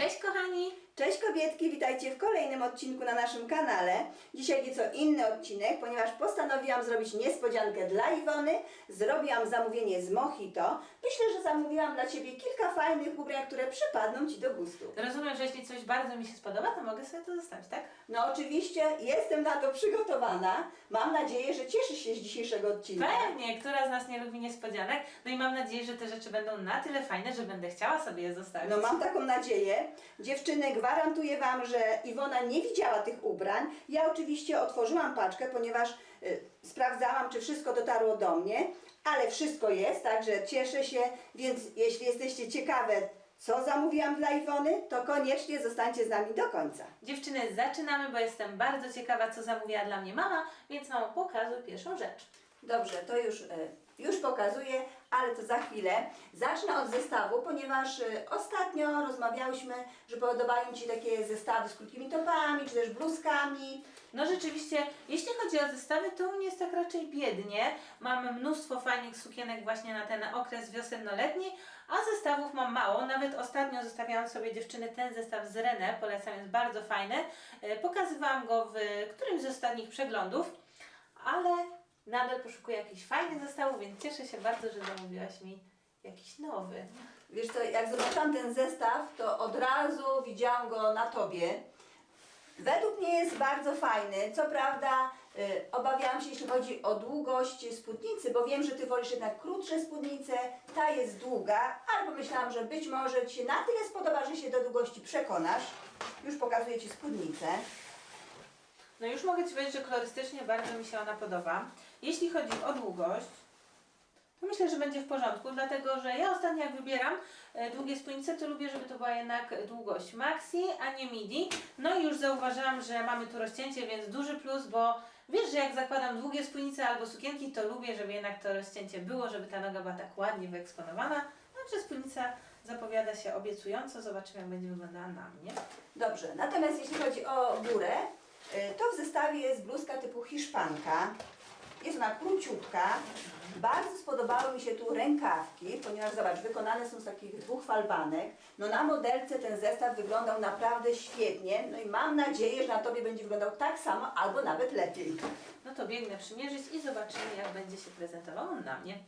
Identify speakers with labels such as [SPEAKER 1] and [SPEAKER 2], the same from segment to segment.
[SPEAKER 1] Cześć kochani!
[SPEAKER 2] Cześć kobietki, witajcie w kolejnym odcinku na naszym kanale. Dzisiaj nieco inny odcinek, ponieważ postanowiłam zrobić niespodziankę dla Iwony. Zrobiłam zamówienie z Mojito. Myślę, że zamówiłam dla Ciebie kilka fajnych ubrań, które przypadną Ci do gustu.
[SPEAKER 1] Rozumiem, że jeśli coś bardzo mi się spodoba, to mogę sobie to zostawić, tak?
[SPEAKER 2] No oczywiście jestem na to przygotowana. Mam nadzieję, że cieszysz się z dzisiejszego odcinka.
[SPEAKER 1] Pewnie, która z nas nie lubi niespodzianek. No i mam nadzieję, że te rzeczy będą na tyle fajne, że będę chciała sobie je zostawić.
[SPEAKER 2] No mam taką nadzieję. Dziewczyny, gwarantuję Wam, że Iwona nie widziała tych ubrań. Ja oczywiście otworzyłam paczkę, ponieważ y, sprawdzałam, czy wszystko dotarło do mnie, ale wszystko jest, także cieszę się, więc jeśli jesteście ciekawe, co zamówiłam dla Iwony, to koniecznie zostańcie z nami do końca.
[SPEAKER 1] Dziewczyny, zaczynamy, bo jestem bardzo ciekawa, co zamówiła dla mnie mama, więc mamo, pokazuj pierwszą rzecz.
[SPEAKER 2] Dobrze, to już, y, już pokazuję, ale to za chwilę. Zacznę od zestawu, ponieważ y, ostatnio rozmawiałyśmy, że podobają Ci takie zestawy z krótkimi topami, czy też bluzkami.
[SPEAKER 1] No rzeczywiście, jeśli chodzi o zestawy, to u mnie jest tak raczej biednie. Mam mnóstwo fajnych sukienek właśnie na ten okres wiosennoletni, a zestawów mam mało. Nawet ostatnio zostawiałam sobie dziewczyny ten zestaw z René, polecam, jest bardzo fajny. E, Pokazywałam go w którymś z ostatnich przeglądów, ale nadal poszukuję jakichś fajnych zestawów, więc cieszę się bardzo, że zamówiłaś mi jakiś nowy.
[SPEAKER 2] Wiesz co, jak zobaczyłam ten zestaw, to od razu widziałam go na Tobie. Według mnie jest bardzo fajny. Co prawda y, obawiałam się, jeśli chodzi o długość spódnicy, bo wiem, że Ty wolisz jednak krótsze spódnice, ta jest długa, ale pomyślałam, że być może Ci się na tyle spodoba, że się do długości przekonasz. Już pokazuję Ci spódnicę.
[SPEAKER 1] No już mogę Ci powiedzieć, że kolorystycznie bardzo mi się ona podoba. Jeśli chodzi o długość, myślę, że będzie w porządku, dlatego że ja ostatnio jak wybieram e, długie spódnice, to lubię, żeby to była jednak długość maxi, a nie midi. No i już zauważyłam, że mamy tu rozcięcie, więc duży plus, bo wiesz, że jak zakładam długie spódnice albo sukienki, to lubię, żeby jednak to rozcięcie było, żeby ta noga była tak ładnie wyeksponowana. Także spódnica zapowiada się obiecująco, zobaczymy jak będzie wyglądała na mnie.
[SPEAKER 2] Dobrze, natomiast jeśli chodzi o górę, y, to w zestawie jest bluzka typu hiszpanka. Jest ona króciutka. Bardzo spodobały mi się tu rękawki, ponieważ zobacz, wykonane są z takich dwóch falbanek. No na modelce ten zestaw wyglądał naprawdę świetnie. No i mam nadzieję, że na Tobie będzie wyglądał tak samo, albo nawet lepiej.
[SPEAKER 1] No to biegnę przymierzyć i zobaczymy, jak będzie się prezentował on na mnie.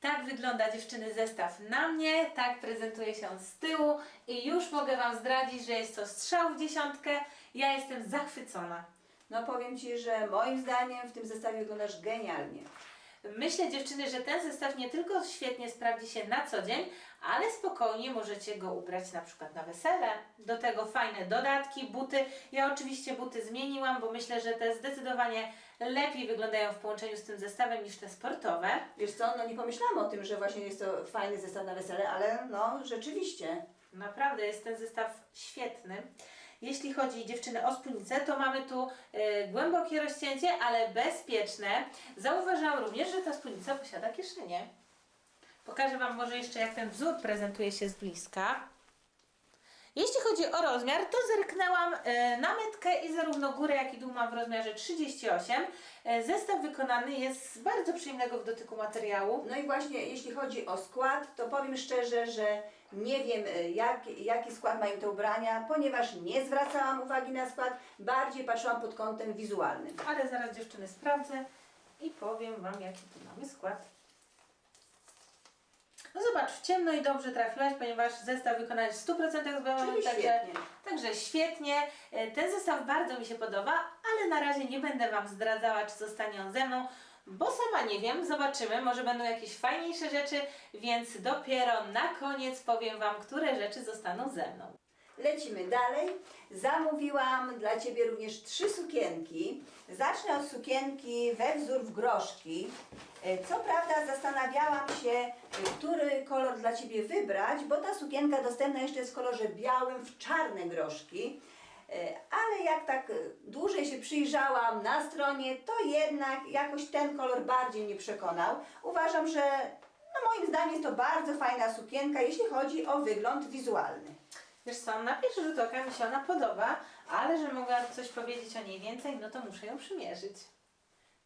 [SPEAKER 1] Tak wygląda dziewczyny zestaw na mnie, tak prezentuje się z tyłu i już mogę Wam zdradzić, że jest to strzał w dziesiątkę. Ja jestem zachwycona.
[SPEAKER 2] No powiem Ci, że moim zdaniem w tym zestawie wyglądasz genialnie.
[SPEAKER 1] Myślę dziewczyny, że ten zestaw nie tylko świetnie sprawdzi się na co dzień, ale spokojnie możecie go ubrać na przykład na wesele. Do tego fajne dodatki, buty. Ja oczywiście buty zmieniłam, bo myślę, że te zdecydowanie lepiej wyglądają w połączeniu z tym zestawem niż te sportowe.
[SPEAKER 2] Wiesz co, no nie pomyślałam o tym, że właśnie jest to fajny zestaw na wesele, ale no rzeczywiście.
[SPEAKER 1] Naprawdę jest ten zestaw świetny. Jeśli chodzi dziewczyny o spódnicę, to mamy tu e, głębokie rozcięcie, ale bezpieczne. Zauważyłam również, że ta spódnica posiada kieszenie. Pokażę Wam może jeszcze jak ten wzór prezentuje się z bliska. Jeśli chodzi o rozmiar, to zerknęłam e, na metkę i zarówno górę, jak i dół mam w rozmiarze 38. E, Zestaw wykonany jest z bardzo przyjemnego w dotyku materiału.
[SPEAKER 2] No i właśnie jeśli chodzi o skład, to powiem szczerze, że nie wiem y, jak, jaki skład mają te ubrania, ponieważ nie zwracałam uwagi na skład, bardziej patrzyłam pod kątem wizualnym.
[SPEAKER 1] Ale zaraz dziewczyny sprawdzę i powiem Wam jaki tu mamy skład. No zobacz, w ciemno i dobrze trafiłaś, ponieważ zestaw wykonany jest w 100% z
[SPEAKER 2] Czyli
[SPEAKER 1] także,
[SPEAKER 2] świetnie.
[SPEAKER 1] także świetnie. E, Ten zestaw bardzo mi się podoba, ale na razie nie będę Wam zdradzała, czy zostanie on ze mną, bo sama nie wiem, zobaczymy, może będą jakieś fajniejsze rzeczy, więc dopiero na koniec powiem Wam, które rzeczy zostaną ze mną.
[SPEAKER 2] Lecimy dalej. Zamówiłam dla Ciebie również trzy sukienki. Zacznę od sukienki we wzór w groszki. E, Co prawda zastanawiałam się, e, który kolor dla Ciebie wybrać, bo ta sukienka dostępna jeszcze jest w kolorze białym w czarne groszki. E, Ale jak tak dłużej się przyjrzałam na stronie, to jednak jakoś ten kolor bardziej mnie przekonał. Uważam, że no moim zdaniem jest to bardzo fajna sukienka, jeśli chodzi o wygląd wizualny.
[SPEAKER 1] Wiesz co, na pierwszy rzut oka mi się ona podoba, ale że mogłam coś powiedzieć o niej więcej, no to muszę ją przymierzyć.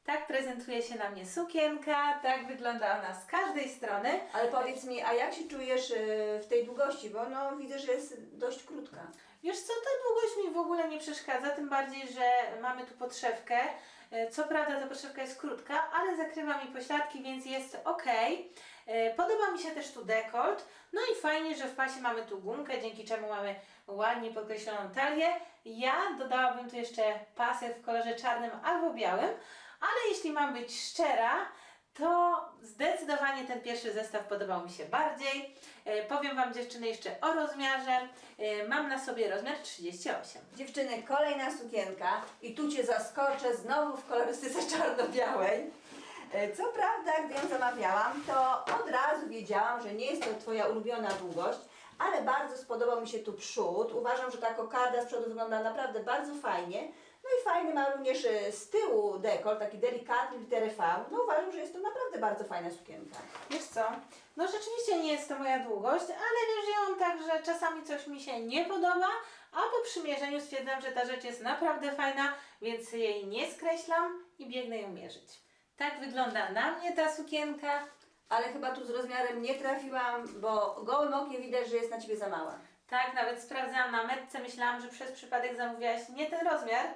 [SPEAKER 1] Tak prezentuje się na mnie sukienka, tak wygląda ona z każdej strony.
[SPEAKER 2] Ale powiedz mi, a jak się czujesz e, w tej długości? Bo no widzę, że jest dość krótka.
[SPEAKER 1] Wiesz co, ta długość mi w ogóle nie przeszkadza, tym bardziej, że mamy tu podszewkę. E, Co prawda ta podszewka jest krótka, ale zakrywa mi pośladki, więc jest ok. E, Podoba mi się też tu dekolt. No i fajnie, że w pasie mamy tu gumkę, dzięki czemu mamy ładnie podkreśloną talię. Ja dodałabym tu jeszcze pasek w kolorze czarnym albo białym, ale jeśli mam być szczera, to zdecydowanie ten pierwszy zestaw podobał mi się bardziej. E, Powiem Wam dziewczyny jeszcze o rozmiarze. E, Mam na sobie rozmiar 38.
[SPEAKER 2] Dziewczyny, kolejna sukienka i tu Cię zaskoczę znowu w kolorystyce czarno-białej. E, Co prawda, gdy ją zamawiałam, to od razu wiedziałam, że nie jest to Twoja ulubiona długość, ale bardzo spodobał mi się tu przód. Uważam, że ta kokarda z przodu wygląda naprawdę bardzo fajnie. No i fajny ma również e, z tyłu dekol, taki delikatny literę V. No uważam, że jest to naprawdę bardzo fajna sukienka.
[SPEAKER 1] Wiesz co? No rzeczywiście nie jest to moja długość, ale wiesz, ja mam tak, że czasami coś mi się nie podoba, a po przymierzeniu stwierdzam, że ta rzecz jest naprawdę fajna, więc jej nie skreślam i biegnę ją mierzyć. Tak wygląda na mnie ta sukienka.
[SPEAKER 2] Ale chyba tu z rozmiarem nie trafiłam, bo gołym okiem widać, że jest na Ciebie za mała.
[SPEAKER 1] Tak, nawet sprawdzałam na metce, myślałam, że przez przypadek zamówiłaś nie ten rozmiar,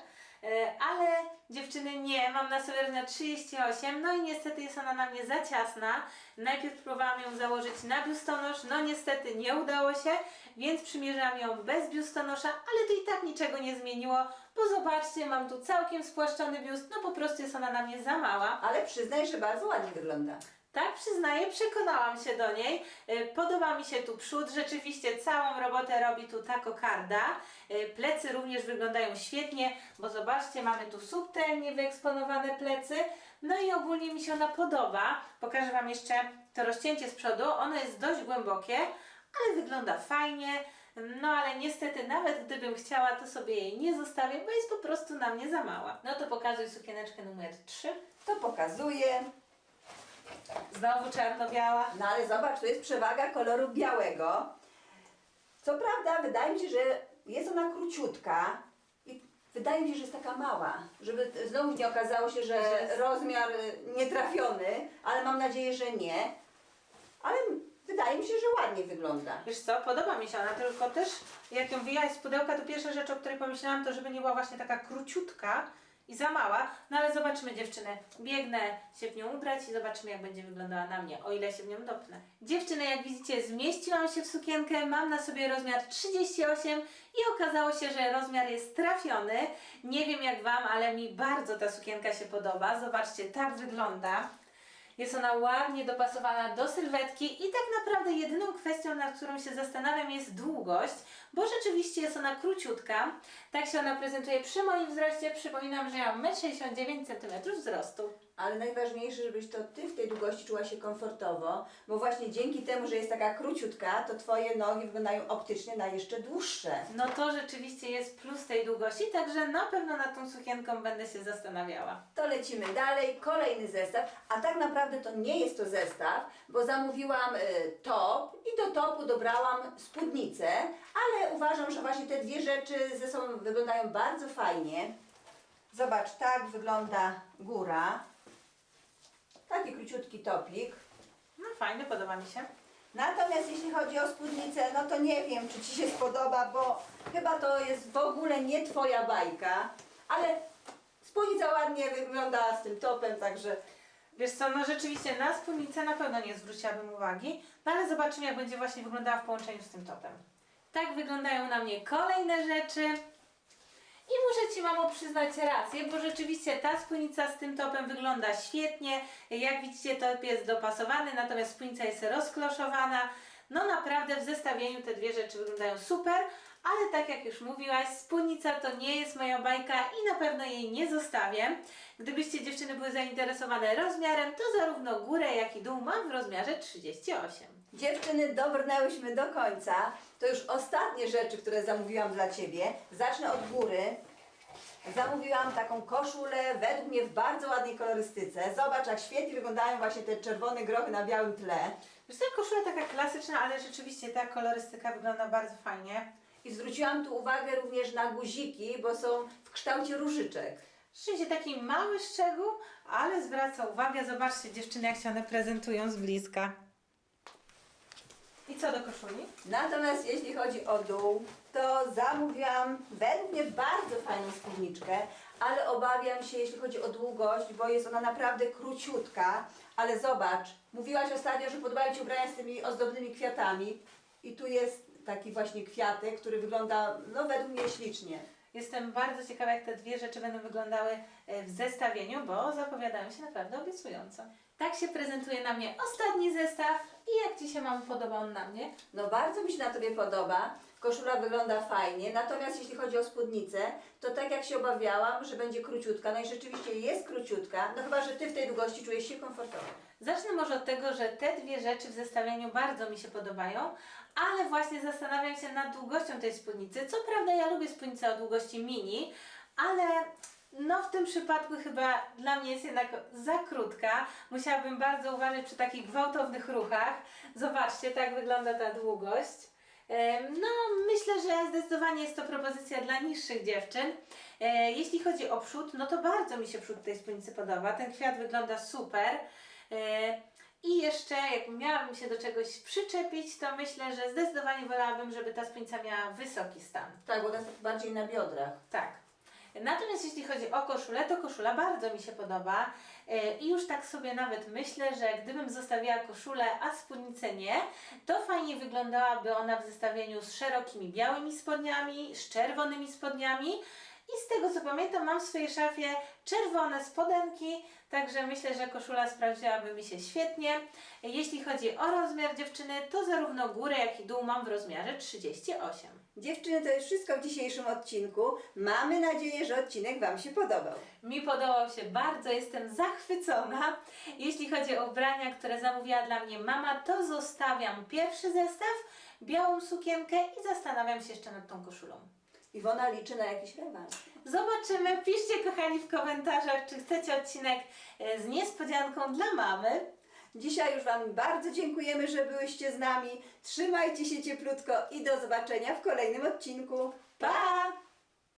[SPEAKER 1] ale dziewczyny nie, mam na sobie rozmiar 38, no i niestety jest ona na mnie za ciasna. Najpierw próbowałam ją założyć na biustonosz, no niestety nie udało się, więc przymierzałam ją bez biustonosza, ale to i tak niczego nie zmieniło, bo zobaczcie, mam tu całkiem spłaszczony biust, no po prostu jest ona na mnie za mała.
[SPEAKER 2] Ale przyznaj, że bardzo ładnie wygląda.
[SPEAKER 1] Tak, przyznaję, przekonałam się do niej. Y, Podoba mi się tu przód, rzeczywiście całą robotę robi tu ta kokarda. Y, Plecy również wyglądają świetnie, bo zobaczcie, mamy tu subtelnie wyeksponowane plecy. No i ogólnie mi się ona podoba. Pokażę Wam jeszcze to rozcięcie z przodu. Ono jest dość głębokie, ale wygląda fajnie. No ale niestety, nawet gdybym chciała, to sobie jej nie zostawię, bo jest po prostu na mnie za mała. No to pokazuj sukieneczkę numer 3.
[SPEAKER 2] To pokazuje.
[SPEAKER 1] Znowu czarno-biała.
[SPEAKER 2] No ale zobacz, tu jest przewaga koloru białego. Co prawda, wydaje mi się, że jest ona króciutka i wydaje mi się, że jest taka mała. Żeby znowu nie okazało się, że rozmiar nietrafiony, ale mam nadzieję, że nie. Ale wydaje mi się, że ładnie wygląda.
[SPEAKER 1] Wiesz co, podoba mi się ona, tylko też jak ją wyjęłaś z pudełka, to pierwsza rzecz, o której pomyślałam, to żeby nie była właśnie taka króciutka i za mała. No ale zobaczymy dziewczyny. Biegnę się w nią ubrać i zobaczymy jak będzie wyglądała na mnie, o ile się w nią dopnę. Dziewczyny, jak widzicie, zmieściłam się w sukienkę, mam na sobie rozmiar 38 i okazało się, że rozmiar jest trafiony. Nie wiem jak Wam, ale mi bardzo ta sukienka się podoba. Zobaczcie, tak wygląda. Jest ona ładnie dopasowana do sylwetki i tak naprawdę jedyną kwestią, nad którą się zastanawiam jest długość, bo rzeczywiście jest ona króciutka. Tak się ona prezentuje przy moim wzroście. Przypominam, że ja mam 1,69 cm wzrostu.
[SPEAKER 2] Ale najważniejsze, żebyś to Ty w tej długości czuła się komfortowo, bo właśnie dzięki temu, że jest taka króciutka, to Twoje nogi wyglądają optycznie na jeszcze dłuższe.
[SPEAKER 1] No to rzeczywiście jest plus tej długości, także na pewno nad tą sukienką będę się zastanawiała.
[SPEAKER 2] To lecimy dalej, kolejny zestaw, a tak naprawdę to nie jest to zestaw, bo zamówiłam y, top i do topu dobrałam spódnicę, ale uważam, że właśnie te dwie rzeczy ze sobą wyglądają bardzo fajnie. Zobacz, tak wygląda góra. Taki króciutki topik.
[SPEAKER 1] No fajny, podoba mi się.
[SPEAKER 2] Natomiast jeśli chodzi o spódnicę, no to nie wiem, czy Ci się spodoba, bo chyba to jest w ogóle nie Twoja bajka, ale spódnica ładnie wygląda z tym topem, także
[SPEAKER 1] Wiesz co, no rzeczywiście na spódnicę na pewno nie zwróciłabym uwagi, no ale zobaczymy jak będzie właśnie wyglądała w połączeniu z tym topem. Tak wyglądają na mnie kolejne rzeczy. I muszę Ci mamo przyznać rację, bo rzeczywiście ta spódnica z tym topem wygląda świetnie. Jak widzicie top jest dopasowany, natomiast spódnica jest rozkloszowana. No naprawdę w zestawieniu te dwie rzeczy wyglądają super, ale tak jak już mówiłaś, spódnica to nie jest moja bajka i na pewno jej nie zostawię. Gdybyście dziewczyny były zainteresowane rozmiarem, to zarówno górę jak i dół mam w rozmiarze 38.
[SPEAKER 2] Dziewczyny, dobrnęłyśmy do końca. To już ostatnie rzeczy, które zamówiłam dla Ciebie. Zacznę od góry. Zamówiłam taką koszulę, według mnie w bardzo ładnej kolorystyce. Zobacz, jak świetnie wyglądają właśnie te czerwone grochy na białym tle.
[SPEAKER 1] Wiesz, ta koszula taka klasyczna, ale rzeczywiście ta kolorystyka wygląda bardzo fajnie.
[SPEAKER 2] I zwróciłam tu uwagę również na guziki, bo są w kształcie różyczek.
[SPEAKER 1] Rzeczywiście taki mały szczegół, ale zwraca uwagę. Zobaczcie dziewczyny, jak się one prezentują z bliska. I co do koszuli?
[SPEAKER 2] Natomiast jeśli chodzi o dół, to zamówiłam według mnie bardzo fajną spódniczkę, ale obawiam się, jeśli chodzi o długość, bo jest ona naprawdę króciutka. Ale zobacz, mówiłaś ostatnio, że podobają Ci ubrania z tymi ozdobnymi kwiatami i tu jest taki właśnie kwiatek, który wygląda, no według mnie ślicznie.
[SPEAKER 1] Jestem bardzo ciekawa, jak te dwie rzeczy będą wyglądały e, w zestawieniu, bo zapowiadają się naprawdę obiecująco. Tak się prezentuje na mnie ostatni zestaw i jak Ci się mam podobał na mnie?
[SPEAKER 2] No bardzo mi się na Tobie podoba. Koszula wygląda fajnie, natomiast jeśli chodzi o spódnicę, to tak jak się obawiałam, że będzie króciutka, no i rzeczywiście jest króciutka, no chyba, że Ty w tej długości czujesz się komfortowo.
[SPEAKER 1] Zacznę może od tego, że te dwie rzeczy w zestawieniu bardzo mi się podobają, ale właśnie zastanawiam się nad długością tej spódnicy. Co prawda ja lubię spódnicę o długości mini, ale no w tym przypadku chyba dla mnie jest jednak za krótka. Musiałabym bardzo uważać przy takich gwałtownych ruchach. Zobaczcie, tak wygląda ta długość. No, myślę, że zdecydowanie jest to propozycja dla niższych dziewczyn. E, Jeśli chodzi o przód, no to bardzo mi się przód tej spódnicy podoba. Ten kwiat wygląda super. I jeszcze, jak miałabym się do czegoś przyczepić, to myślę, że zdecydowanie wolałabym, żeby ta spódnica miała wysoki stan.
[SPEAKER 2] Tak, bo to jest bardziej na biodrach.
[SPEAKER 1] Tak. Natomiast jeśli chodzi o koszulę, to koszula bardzo mi się podoba E, i już tak sobie nawet myślę, że gdybym zostawiła koszulę, a spódnicę nie, to fajnie wyglądałaby ona w zestawieniu z szerokimi białymi spodniami, z czerwonymi spodniami i z tego co pamiętam mam w swojej szafie czerwone spodenki, także myślę, że koszula sprawdziłaby mi się świetnie. Jeśli chodzi o rozmiar dziewczyny, to zarówno górę jak i dół mam w rozmiarze 38.
[SPEAKER 2] Dziewczyny, to już wszystko w dzisiejszym odcinku. Mamy nadzieję, że odcinek Wam się podobał.
[SPEAKER 1] Mi podobał się bardzo, jestem zachwycona. Jeśli chodzi o ubrania, które zamówiła dla mnie mama, to zostawiam pierwszy zestaw, białą sukienkę i zastanawiam się jeszcze nad tą koszulą.
[SPEAKER 2] Iwona liczy na jakiś rewanż.
[SPEAKER 1] Zobaczymy, piszcie kochani w komentarzach, czy chcecie odcinek e, z niespodzianką dla mamy.
[SPEAKER 2] Dzisiaj już Wam bardzo dziękujemy, że byłyście z nami. Trzymajcie się cieplutko i do zobaczenia w kolejnym odcinku.
[SPEAKER 1] Pa!